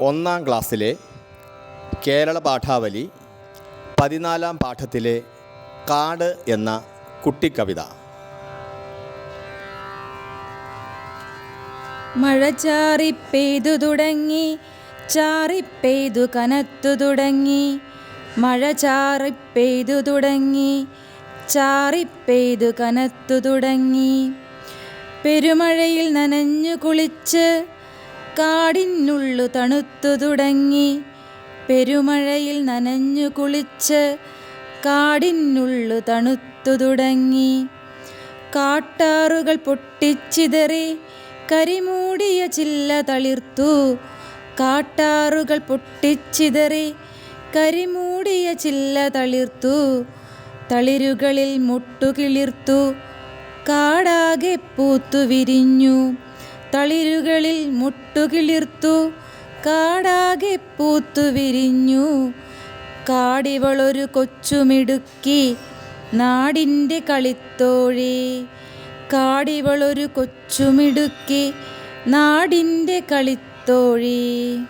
ഒന്നാം ക്ലാസ്സിലെ കേരള പാഠാവലി പതിനാലാം പാഠത്തിലെ കാട് എന്ന കുട്ടിക്കവിത. മഴ ചാറിപ്പെയ്തു തുടങ്ങി ചാറിപ്പെയ്തു കനത്തു തുടങ്ങി. മഴ ചാറിപ്പെയ്തു തുടങ്ങി ചാറിപ്പെയ്തു കനത്തു തുടങ്ങി. പെരുമഴയിൽ നനഞ്ഞു കുളിച്ച് കാടിനുള്ളു തണുത്തു തുടങ്ങി. പെരുമഴയിൽ നനഞ്ഞു കുളിച്ച് കാടിനുള്ളു തണുത്തു തുടങ്ങി. കാട്ടാറുകൾ പൊട്ടിച്ചിതറി കരിമൂടിയ ചില്ല തളിർത്തു. കാട്ടാറുകൾ പൊട്ടിച്ചിതറി കരിമൂടിയ ചില്ല തളിർത്തു. തളിരുകളിൽ മുട്ടുകിളിർത്തു. കാടാകെ പൂത്തു വിരിഞ്ഞു. തളിരുകളിൽ മുട്ടുകിളിർത്തു കാടാകെ പൂത്തു വിരിഞ്ഞു. കാടിവളൊരു കൊച്ചുമിടുക്കി നാടിന്റെ കളിത്തോഴി. കാടിവളൊരു കൊച്ചുമിടുക്കി നാടിന്റെ കളിത്തോഴി.